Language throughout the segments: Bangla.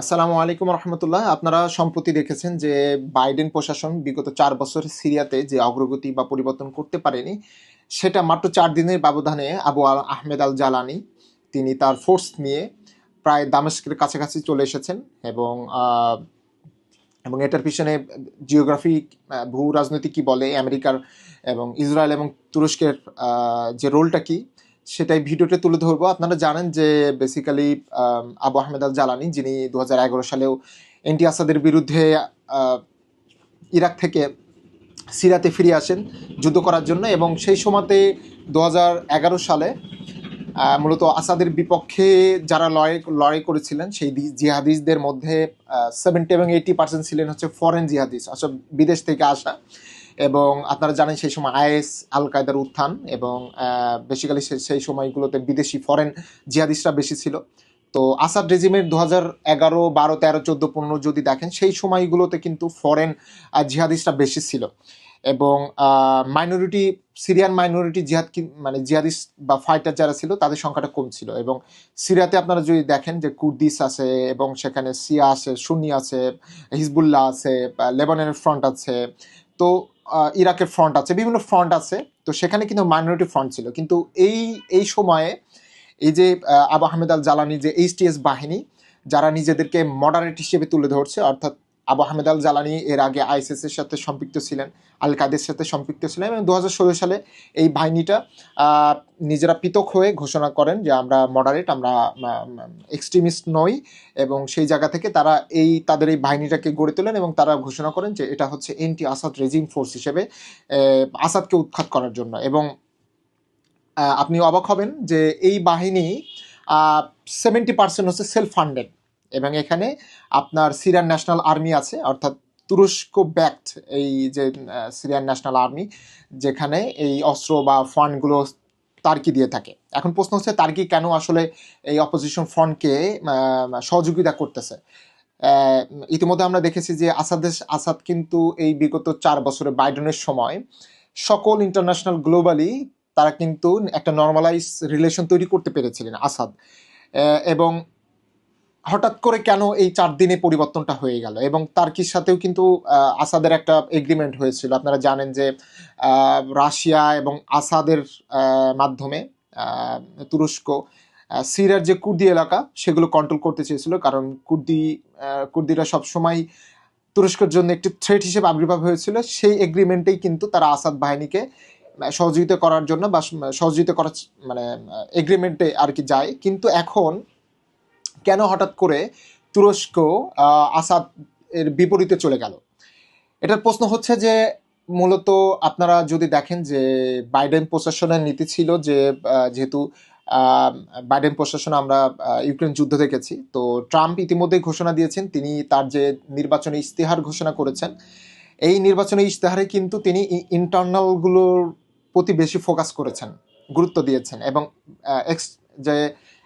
আসসালামু আলাইকুম রহমতুল্লাহ। আপনারা সম্প্রতি দেখেছেন যে বাইডেন প্রশাসন বিগত চার বছর সিরিয়াতে যে অগ্রগতি বা পরিবর্তন করতে পারেনি, সেটা মাত্র চার দিনের ব্যবধানে আবু আল আহমেদ আল জালানি, তিনি তার ফোর্স নিয়ে প্রায় দামেস্কের কাছাকাছি চলে এসেছেন এবং এবং এটার পিছনে জিওগ্রাফি ভূ রাজনৈতিক কি বলে, আমেরিকার এবং ইসরায়েল এবং তুরস্কের যে রোলটা কি সেটাই ভিডিওতে তুলে ধরবো। আপনারা জানেন যে basically Abu Ahmed al Jalani যিনি দু সালেও এনটি আসাদের বিরুদ্ধে ইরাক থেকে সিরিয়াতে ফিরে আসেন যুদ্ধ করার জন্য এবং সেই সময়তে দু হাজার এগারো সালে মূলত আসাদের বিপক্ষে যারা লড়াই লড়াই করেছিলেন সেই জিহাদিসদের মধ্যে সেভেন্টি এবং এইটি পার্সেন্ট ছিলেন হচ্ছে ফরেন জিহাদিস আসলে বিদেশ থেকে আসা। এবং আপনারা জানেন সেই সময় আইএস, আল কায়দার উত্থান এবং বেসিক্যালি সেই সময়গুলোতে বিদেশি ফরেন জিহাদিসরা বেশি ছিল। তো আসাদ রেজিমের দু হাজার এগারো, বারো, তেরো, চোদ্দ, পনেরো যদি দেখেন, সেই সময়গুলোতে কিন্তু ফরেন জিহাদিসরা বেশি ছিল। এবং মাইনরিটি সিরিয়ান মাইনরিটি জিহাদ মানে জিহাদিস বা ফাইটার যারা ছিল, তাদের সংখ্যাটা কম ছিল। এবং সিরিয়াতে আপনারা যদি দেখেন যে কুর্দিস আছে এবং সেখানে সিয়া আছে, সুন্নি আছে, হিজবুল্লাহ আছে লেবাননের ফ্রন্ট আছে, তো ইরাকের ফ্রন্ট আছে, বিভিন্ন ফ্রন্ট আছে, তো সেখানে কিন্তু মাইনরিটি ফ্রন্ট ছিল। কিন্তু এই এই সময়ে এই যে আবু আহমেদ আল জ্বালানি যে এইচটিএস বাহিনী, যারা নিজেদেরকে মডারেট হিসেবে তুলে ধরছে, অর্থাৎ আবু আহমেদ আল জ্বালানি এর আগে আইএসএস এর সাথে সম্পৃক্ত ছিলেন আল কাদের সাথে সম্পৃক্ত ছিলেন এবং দু হাজার ষোলো সালে এই বাহিনীটা নিজেরা পৃথক হয়ে ঘোষণা করেন যে আমরা মডারেট আমরা এক্সট্রিমিস্ট নই এবং সেই জায়গা থেকে তারা এই, তাদের এই বাহিনীটাকে গড়ে তোলেন এবং তারা ঘোষণা করেন যে এটা হচ্ছে এন্টি আসাদ রেজিম ফোর্স হিসেবে আসাদকে উৎখাত করার জন্য এবং আপনি অবাক হবেন যে এই বাহিনী সেভেন্টি পার্সেন্ট হচ্ছে সেলফ ফান্ডেড এবং এখানে আপনার সিরিয়ান ন্যাশনাল আর্মি আছে, অর্থাৎ তুরস্ক ব্যাক্ট এই যে সিরিয়ান ন্যাশনাল আর্মি, যেখানে এই অস্ত্র বা ফান্ডগুলো তার্কি দিয়ে থাকে। এখন প্রশ্ন হচ্ছে, তার্কি কেন আসলে এই অপোজিশন ফ্রন্টকে সহযোগিতা করতেছে? ইতিমধ্যে আমরা দেখেছি যে আসাদের আসাদ কিন্তু এই বিগত চার বছরে বাইডেনের সময় সকল ইন্টারন্যাশনাল গ্লোবালি তারা কিন্তু একটা নর্মালাইজ রিলেশন তৈরি করতে পেরেছিলেন আসাদ। এবং হঠাৎ করে কেন এই চার দিনে পরিবর্তনটা হয়ে গেল? এবং তার্কির সাথেও কিন্তু আসাদের একটা এগ্রিমেন্ট হয়েছিল। আপনারা জানেন যে রাশিয়া এবং আসাদের মাধ্যমে তুরস্ক সিরিয়ার যে কুর্দি এলাকা, সেগুলো কন্ট্রোল করতে চেয়েছিল। কারণ কুর্দি কুর্দিরা সবসময় তুরস্কের জন্য একটি থ্রেট হিসেবে আবির্ভাব হয়েছিল। সেই এগ্রিমেন্টেই কিন্তু তারা আসাদ বাহিনীকে সহযোগিতা করার জন্য বা, সহযোগিতা করার মানে এগ্রিমেন্টে আর কি যায়। কিন্তু এখন কেন হঠাৎ করে তুরস্ক আসাদ এর বিপরীতে চলে গেল? এটার প্রশ্ন হচ্ছে যে, মূলত আপনারা যদি দেখেন যে, বাইডেন প্রশাসনের নীতি ছিল যে যেহেতু বাইডেন প্রশাসন আমরা ইউক্রেন যুদ্ধ দেখেছি, তো ট্রাম্প ইতিমধ্যেই ঘোষণা দিয়েছেন, তিনি তার যে নির্বাচনী ইস্তেহার ঘোষণা করেছেন, এই নির্বাচনী ইশতেহারে কিন্তু তিনি ইন্টারনালগুলোর প্রতি বেশি ফোকাস করেছেন, গুরুত্ব দিয়েছেন এবং এক্স যে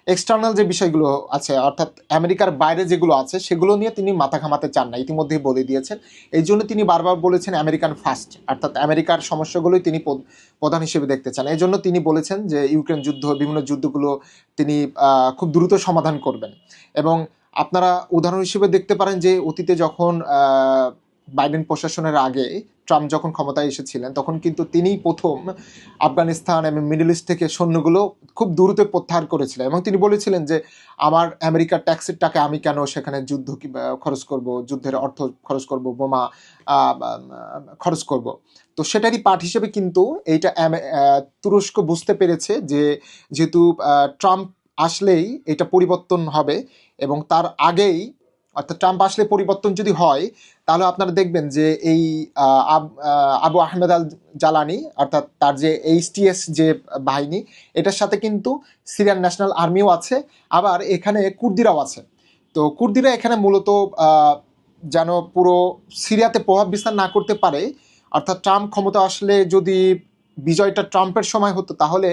এক্সটার্নাল যে বিষয়গুলো আছে, অর্থাৎ আমেরিকার বাইরে যেগুলো আছে, সেগুলো নিয়ে তিনি মাথা ঘামাতে চান না। ইতিমধ্যেই বলে দিয়েছেন। এই জন্য তিনি বারবার বলেছেন আমেরিকান ফার্স্ট অর্থাৎ আমেরিকার সমস্যাগুলোই তিনি প্রধান হিসেবে দেখতে চান। এই জন্য তিনি বলেছেন যে, ইউক্রেন যুদ্ধ, বিভিন্ন যুদ্ধগুলো তিনি খুব দ্রুত সমাধান করবেন। এবং আপনারা উদাহরণ হিসেবে দেখতে পারেন যে, অতীতে যখন বাইডেন প্রশাসনের আগে ট্রাম্প যখন ক্ষমতায় এসেছিলেন, তখন কিন্তু তিনিই প্রথম আফগানিস্তান এবং মিডল ইস্ট থেকে সৈন্যগুলো খুব দ্রুত প্রত্যাহার করেছিলেন এবং তিনি বলেছিলেন যে, আমার আমেরিকার ট্যাক্সের টাকা আমি কেন সেখানে যুদ্ধ খরচ করব, যুদ্ধের অর্থ খরচ করব, বোমা খরচ করব? তো সেটারই পার্ট হিসেবে কিন্তু এইটা তুরস্ক বুঝতে পেরেছে যে, যেহেতু ট্রাম্প আসলেই এটা পরিবর্তন হবে এবং তার আগেই অর্থাৎ ট্রাম্প আসলে পরিবর্তন যদি হয়, তাহলে আপনারা দেখবেন যে এই আব- আহমেদ আল জালানি অর্থাৎ তার যে এইচটিএস যে বাহিনী, এটার সাথে কিন্তু সিরিয়ান ন্যাশনাল আর্মিও আছে, আবার এখানে কুর্দিরাও আছে। তো কুর্দিরা এখানে মূলত যেন পুরো সিরিয়াতে প্রভাব বিস্তার না করতে পারে, অর্থাৎ ট্রাম্প ক্ষমতা আসলে যদি বিজয়টা ট্রাম্পের সময় হতো, তাহলে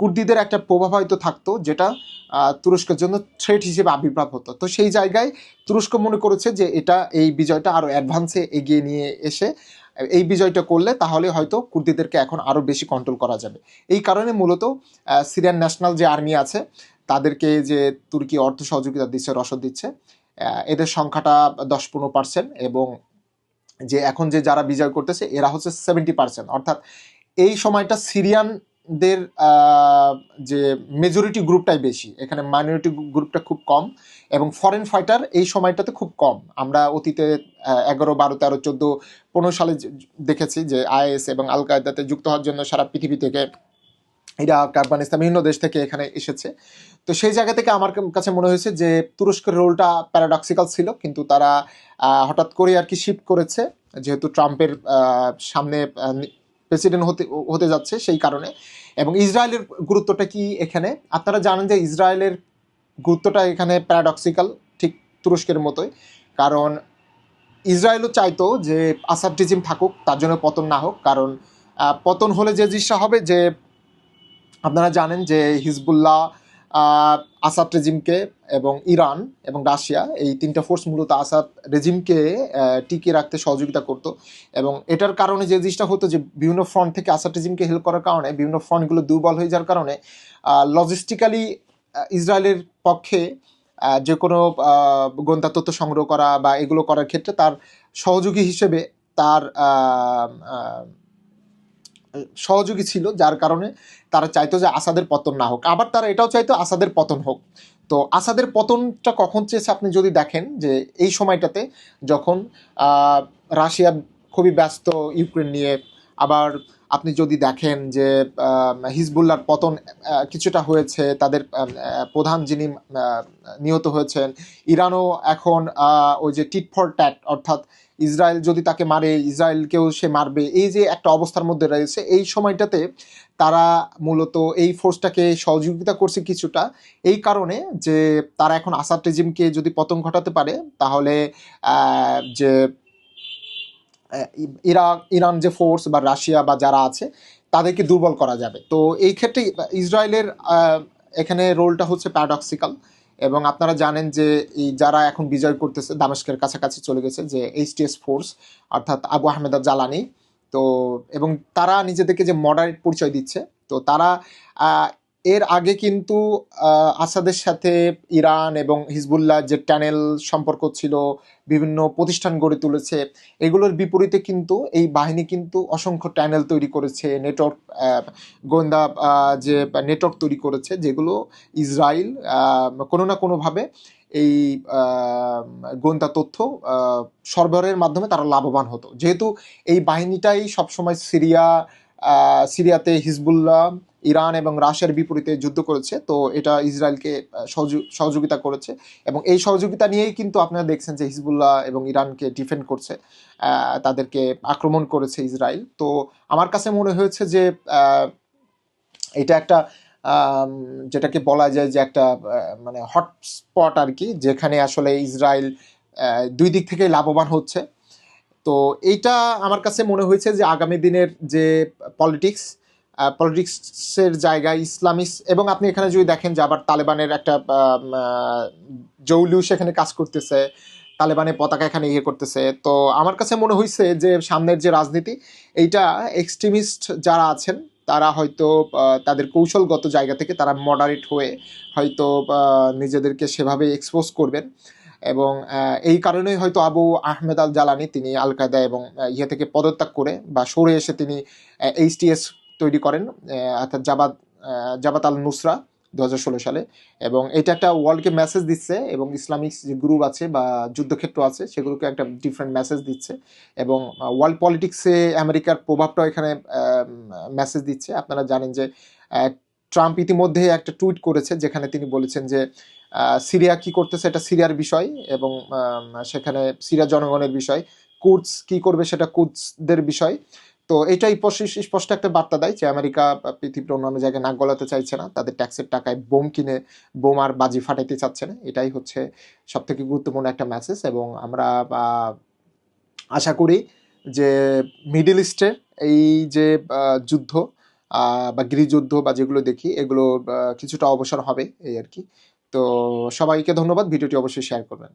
কুর্দিদের একটা প্রভাব হয়তো থাকতো, যেটা তুরস্কের জন্য থ্রেট হিসেবে আবির্ভাব হতো। তো সেই জায়গায় তুরস্ক মনে করেছে যে এটা, এই বিজয়টা আরও অ্যাডভান্সে এগিয়ে নিয়ে এসে, এই বিজয়টা করলে তাহলে হয়তো কুর্দিদেরকে এখন আরও বেশি কন্ট্রোল করা যাবে। এই কারণে মূলত সিরিয়ান ন্যাশনাল যে আর্মি আছে, তাদেরকে যে তুর্কি অর্থ সহযোগিতা দিচ্ছে, রসদ দিচ্ছে এদের সংখ্যাটা দশ পনেরো পার্সেন্ট এবং যে এখন যে যারা বিজয় করতেছে, এরা হচ্ছে সেভেন্টি পার্সেন্ট অর্থাৎ এই সময়টা সিরিয়ানদের আহ, যে মেজরিটি গ্রুপটাই বেশি। এখানে মাইনরিটি গ্রুপটা খুব কম এবং ফরেন ফাইটার এই সময়টাতে খুব কম। আমরা অতীতে এগারো বারো তেরো চোদ্দ পনেরো সালে দেখেছি যে আইএস এবং আল কায়দাতে যুক্ত হওয়ার জন্য সারা পৃথিবী থেকে ইরাক আফগানিস্তান বিভিন্ন দেশ থেকে এখানে এসেছে। তো সেই জায়গা থেকে আমার কাছে মনে হয়েছে যে তুরস্কের রোলটা প্যারাডক্সিক্যাল ছিল কিন্তু তারা হঠাৎ করে আর কি শিফট করেছে। যেহেতু ট্রাম্পের সামনে প্রেসিডেন্ট হতে হতে যাচ্ছে সেই কারণে। এবং ইসরায়েলের গুরুত্বটা কি এখানে? আপনারা জানেন যে ইসরায়েলের গুরুত্বটা এখানে প্যারাডক্সিক্যাল ঠিক তুরস্কের মতোই। কারণ ইসরায়েলও চাইতো যে আসাদ রিজিম থাকুক, তার জন্য পতন না হোক। কারণ পতন হলে যে জিনিসটা হবে যে, আপনারা জানেন যে হিজবুল্লাহ আসাদ রেজিমকে এবং ইরান এবং রাশিয়া, এই তিনটা ফোর্স মূলত আসাদ রেজিমকে টিকিয়ে রাখতে সহযোগিতা করত। এবং এটার কারণে যে জিনিসটা হতো যে বিভিন্ন ফ্রন্ট থেকে আসাদ রেজিমকে হেল্প করার কারণে, বিভিন্ন ফ্রন্টগুলো দুর্বল হয়ে যাওয়ার কারণে লজিস্টিক্যালি ইসরায়েলের পক্ষে যে কোনো গোয়েন্দা তথ্য সংগ্রহ করা বা এগুলো করার ক্ষেত্রে তার সহযোগী হিসেবে তার সহযোগী ছিল, যার কারণে তারা চাইতো যে আসাদের পতন না হোক। আবার তারা এটাও চাইতো আসাদের পতন হোক। তো আসাদের পতনটা কখন চেয়েছে আপনি যদি দেখেন যে এই সময়টাতে যখন রাশিয়া খুবই ব্যস্ত ইউক্রেন নিয়ে, আবার আপনি যদি দেখেন যে আহ, হিজবুল্লাহর পতন কিছুটা হয়েছে তাদের প্রধান যিনি নিহত হয়েছেন ইরানও এখন ওই যে টিট ফর ট্যাট অর্থাৎ ইসরায়েল যদি তাকে মারে ইসরায়েলকেও সে মারবে এই যে একটা অবস্থার মধ্যে রয়েছে এই সময়টাতে তারা মূলত এই ফোর্সটাকে সহযোগিতা করছে কিছুটা এই কারণে যে তারা এখন আসাদ রেজিমকে যদি পতন ঘটাতে পারে তাহলে যে ইরাক, ইরান যে ফোর্স বা রাশিয়া বা যারা আছে, তাদেরকে দুর্বল করা যাবে। তো এই ক্ষেত্রে ইসরায়েলের এখানে রোলটা হচ্ছে প্যারাডক্সিক্যাল এবং আপনারা জানেন যে এই যারা এখন বিজয় করতেছে, দামেস্কের কাছাকাছি চলে গেছে যে এইচটিএস ফোর্স অর্থাৎ আবু আহমেদ জ্বালানি তো, এবং তারা নিজেদেরকে যে মডারেট পরিচয় দিচ্ছে, তো তারা এর আগে কিন্তু আসাদের সাথে ইরান এবং হিজবুল্লাহ যে ট্যানেল সম্পর্ক ছিল, বিভিন্ন প্রতিষ্ঠান গড়ে তুলেছে, এগুলোর বিপরীতে কিন্তু এই বাহিনী কিন্তু অসংখ্য ট্যানেল তৈরি করেছে নেটওয়ার্ক গোয়েন্দা যে নেটওয়ার্ক তৈরি করেছে, যেগুলো ইসরায়েল কোনো না কোনোভাবে এই গোয়েন্দা তথ্য সরবরাহের মাধ্যমে তারা লাভবান হতো। যেহেতু এই বাহিনীটাই সবসময় সিরিয়া সিরিয়াতে হিজবুল্লাহ, ইরান এবং রাশিয়ার বিপরীতে যুদ্ধ করেছে। তো এটা ইসরায়েলকে সহযোগ- সহযোগিতা করেছে। এবং এই সহযোগিতা নিয়েই কিন্তু আপনারা দেখছেন যে হিজবুল্লাহ এবং ইরানকে ডিফেন্ড করছে তাদেরকে আক্রমণ করেছে ইসরায়েল। তো আমার কাছে মনে হয়েছে যে এটা একটা যেটাকে বলা যায় যে একটা মানে হটস্পট আর কি, যেখানে আসলে ইসরায়েল দুই দিক থেকে লাভবান হচ্ছে। তো এইটা আমার কাছে মনে হয়েছে যে আগামী দিনের যে পলিটিক্স পলিটিক্সের জায়গায় ইসলামিস, এবং আপনি এখানে যদি দেখেন যে আবার তালেবানের একটা জৌলু সেখানে কাজ করতেছে, তালেবানের পতাকা এখানে ইয়ে করতেছে, তো আমার কাছে মনে হয়েছে যে সামনের যে রাজনীতি, এইটা এক্সট্রিমিস্ট যারা আছেন, তারা হয়তো তাদের কৌশলগত জায়গা থেকে তারা মডারেট হয়ে হয়তো নিজেদেরকে সেভাবে এক্সপোজ করবেন। এবং এই কারণেই হয়তো আবু আহমেদ আল জালানি তিনি আল কায়দা এবং ইয়ে থেকে পদত্যাগ করে বা সরে এসে তিনি এইচটিএস তৈরি করেন অর্থাৎ জাবাত জাবাত আল নুসরা দু হাজার ষোলো সালে। এবং এটা একটা ওয়ার্ল্ডকে মেসেজ দিচ্ছে এবং ইসলামিক যে গ্রুপ আছে বা যুদ্ধক্ষেত্র আছে সেগুলোকে একটা ডিফারেন্ট মেসেজ দিচ্ছে। এবং ওয়ার্ল্ড পলিটিক্সে আমেরিকার প্রভাবটাও এখানে মেসেজ দিচ্ছে। আপনারা জানেন যে ট্রাম্প ইতিমধ্যে একটা টুইট করেছে যেখানে তিনি বলেছেন যে সিরিয়া কি করতেছে এটা সিরিয়ার বিষয় এবং সেখানে সিরিয়া জনগণের বিষয়। কুর্দস কি করবে সেটা কুর্দসদের বিষয়। তো এটাই স্পষ্ট- একটা বার্তা দেয় যে, আমেরিকা পৃথিবীর অন্যান্য জায়গায় নাক গলাতে চাইছে না, তাদের ট্যাক্সের টাকায় বোম কিনে, বোম আর বাজি ফাটাইতে চাচ্ছে না। এটাই হচ্ছে সব থেকে গুরুত্বপূর্ণ একটা মেসেজ এবং আমরা আশা করি যে, মিডল ইস্টের এই যে যুদ্ধ বা গৃহযুদ্ধ বা যেগুলো দেখি, এগুলো কিছুটা অবসর হবে, এই আর কি। তো সবাইকে ধন্যবাদ, ভিডিওটি অবশ্যই শেয়ার করবেন।